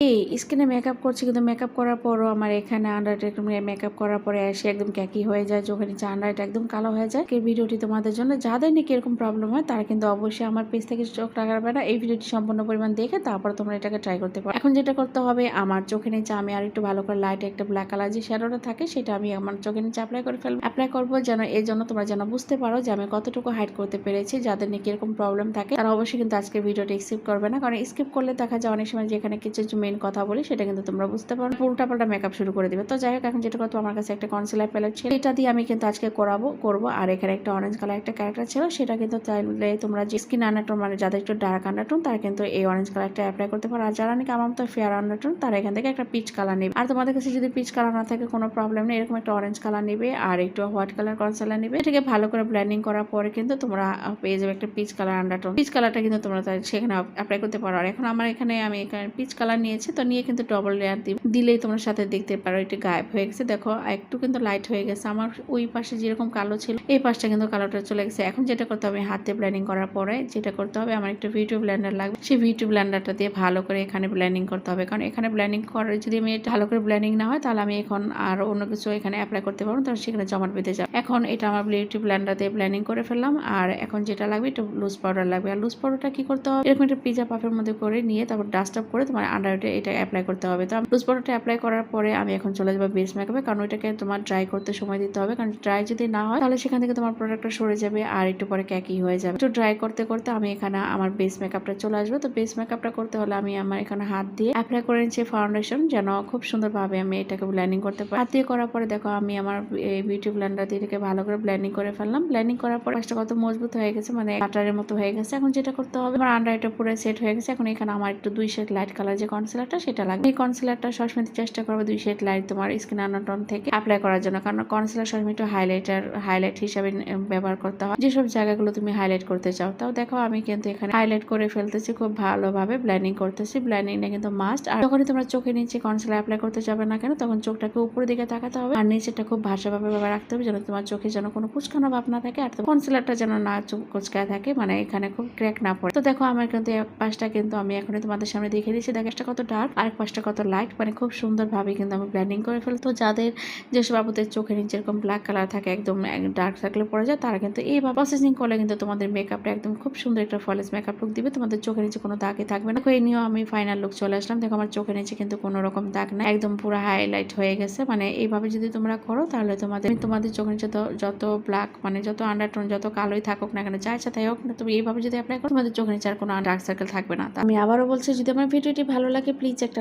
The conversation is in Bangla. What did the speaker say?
এই স্কিনে মেকআপ করছি কিন্তু মেকআপ করার পরও আমার এখানে আন্ডারটা একদম মেকআপ করার পরে এসে একদম ক্যাকি হয়ে যায়, চোখের নিচে আন্ডারটা একদম কালো হয়ে যায়। এই ভিডিওটি তোমাদের জন্য, যাদের নাকি এরকম প্রবলেম হয়, তারা কিন্তু অবশ্যই আমার পেজ থেকে চোখ লাগাবে না। এই ভিডিওটি সম্পূর্ণ পরিমাণ দেখে তারপর তোমরা এটাকে ট্রাই করতে পারো। এখন যেটা করতে হবে, আমার চোখের নিচে আমি আর একটু ভালো করে লাইট একটা ব্ল্যাক কালার যে শ্যাডোটা থাকে, সেটা আমি আমার চোখে নিচে অ্যাপ্লাই করে ফেলব। অ্যাপ্লাই করব যেন এর জন্য তোমরা যেন বুঝতে পারো যে আমি কতটুকু হাইড করতে পেরেছি, যাদের নাকি এরকম প্রবলেম থাকে, তারা অবশ্যই কিন্তু আজকে ভিডিওটি স্কিপ করবে না। কারণ স্কিপ করলে দেখা যায় অনেক সময় যেখানে কিছু মেন কথা বলি, সেটা কিন্তু তোমরা বুঝতে পারো। উল্টা পাল্টা মেকআপ শুরু করে দিবে। তো যাই হোক, এখন যেটা করতো আমার কাছে একটা কনসিলার প্যালেট ছিল। এটা দিয়ে আমি কিন্তু আজকে করাবো, করব। আর এখানে একটা অরেঞ্জ কালার একটা ক্যারেক্টার ছিল, সেটা কিন্তু চাইলে তোমরা যে স্কিন আন্ডারটোন মানে যাদের একটু ডার্ক আন্ডারটোন তারা কিন্তু এই অরেঞ্জ কালারটা অ্যাপ্লাই করতে পারো। আর যারা নাকি আমার মতো ফেয়ার আন্ডারটোন তারা এখান থেকে একটা পিচ কালার নেবে। আর তোমাদের কাছে যদি পিচ কালার না থাকে, কোনো প্রবলেম নেই। এরকম একটা অরেঞ্জ কালার নেবে আর একটু হোয়াইট কালার কনসিলার নেবে। এটাকে ভালো করে ব্লেন্ডিং করার পরে কিন্তু তোমরা পেয়ে যাবে একটা পিচ কালার আন্ডারটোন পিচ কালারটা কিন্তু তোমরা সেখানে অ্যাপ্লাই করতে পারো। আর এখন আমার এখানে, আমি এখানে পিচ কালার নিয়েছি, তো নিয়ে কিন্তু ডবল লেয়ার দিব। দিলেই তোমরা সাথে দেখতে পারো, এটা গায়েব হয়ে গেছে। দেখো, একটু কিন্তু লাইট হয়ে গেছে। আমার ওই পাশে যেরকম কালো ছিল, এই পাশটা কিন্তু কালোটা চলে গেছে। এখন যেটা করতে হবে, হাতে ব্লেন্ডিং করার পরে যেটা করতে হবে, আমার একটা ভিডিও ব্লেন্ডার লাগবে। সেই ভিডিও ব্লেন্ডারটা দিয়ে ভালো করে এখানে ব্লেন্ডিং করতে হবে। কারণ এখানে ব্লেন্ডিং করে যদি আমি ভালো করে ব্লেন্ডিং না হয়, তাহলে আমি এখন আর অন্য কিছু এখানে অ্যাপ্লাই করতে পারব তাহলে সেখানে জমাট বেঁধে যাবে। এখন এটা আমার বিউটি ব্লেন্ডার দিয়ে ব্লেন্ডিং করে ফেললাম। আর এখন যেটা লাগবে একটু লুজ পাউডার লাগবে। আর লুজ পাউডারটা কি করতে হবে? এরকম একটা পিজা পাফের মধ্যে করে নিয়ে তারপর ডাস্ট আপ করে তোমার আন্ডার এটা অ্যাপ্লাই করতে হবে। তো লুজ পাউডারটা অ্যাপ্লাই করার পরে আমি এখন চলে যাব বেস মেকআপে কারণ ওইটাকে তোমার ড্রাই করতে সময় দিতে হবে। কারণ ড্রাই যদি না হয়, তাহলে সেখান থেকে তোমার প্রোডাক্টটা সরে যাবে আর একটু পরে ক্যাকি হয়ে যাবে। একটু ড্রাই করতে করতে আমি এখানে আমার বেস মেকআপটা চলে আসবে। তো বেস মেকআপটা করতে হলে আমি আমার এখানে হাত দিয়ে অ্যাপ্লাই করে নিচ্ছি ফাউন্ডেশন যেন খুব সুন্দরভাবে আমি এটাকে ব্ল্যান্ডিং করতে পারি। হাত দিয়ে করার পরে দেখো, আমি আমার এই বিউটি ব্লেন্ডার দিয়ে এটাকে ভালো করে ব্ল্যান্ডিং করে ফেললাম। ব্ল্যান্ডিং করার পরে একটা কত মজবুত হয়ে গেছে মানে কাটারের মতো হয়ে গেছে। এখন যেটা করতে হবে, আমার আন্ডার এটা পুরো সেট হয়ে গেছে। এখন এখানে আমার একটু দুই শেড লাইট কালার যে কনসিলারটা সেটা লাগবে। এই কনসিলারটা সবসময় চেষ্টা করবে দুই শেড লাইট তোমার স্কিন আনাটন থেকে অ্যাপ্লাই করার জন্য। কারণ কনসিলার সবসময় একটু হাইলাইটার হাইলাইট হিসাবে ব্যবহার করতে হয়। যেসব জায়গাগুলো তুমি হাইলাইট করতে চাও, তাও দেখো আমি কিন্তু এখানে হাইলাইট করে ফেলতেছি, খুব ভালোভাবে ব্ল্যান্ডিং করতেছি। ব্ল্যান্ডিংটা কিন্তু মাস্ট আর যখনই তোমরা চোখে নিচে কনসিলার অ্যাপ্লাই করতে যাবে না কেন, তখন চোখটাকে উপরের দিকে তাকাতে হবে। আর নিচেটা খুব ভাষাভাবে ভাবে রাখতে হবে যেন তোমার চোখে যেন কোনো কুচকানো ভাব না থাকে। আর কনসিলারটা যেন না কুচকায় থাকে মানে এখানে খুব ক্র্যাক না পড়ে। তো দেখো আমার কিন্তু পাশটা কিন্তু আমি এখনই তোমাদের সামনে দেখে দিচ্ছি। দেখো কত ডার্ক আর এক পাশটা কত লাইট মানে খুব সুন্দরভাবে কিন্তু আমি ব্ল্যান্ডিং করে ফেলি। তো যাদের যেসব বাবুদের চোখের নিচে এরকম ব্ল্যাক কালার থাকে, একদম ডার্ক সার্কেলে পড়ে যায়, তারা কিন্তু এইভাবে প্রসেসিং করলে কিন্তু তোমাদের মেকআপটা একদম খুব সুন্দর একটা ফলেস মেকআপ লুক দিবে। তোমাদের চোখের নিচে কোনো দাগই থাকবে না। এই নিয়েও আমি ফাইনাল লুক চলে আসলাম। দেখো, আমার চোখের নিচে কিন্তু কোনো রকম দাগ না একদম পুরো হাইলাইট হয়ে গেছে। মানে এইভাবে যদি তোমরা করো, তাহলে তোমাদের তোমাদের চোখের নিচে যত ব্ল্যাক মানে যত আন্ডারটোন যত কালোই থাকুক না কেন, যা তাই হোক না, তুমি এইভাবে যদি অ্যাপ্লাই করো, তোমাদের চোখের নিচে আর কোনো ডার্ক সার্কেল থাকবে না। আমি আবারও বলছি, যদি আমার ভিডিওটি ভালো লাগে প্লিজ একটা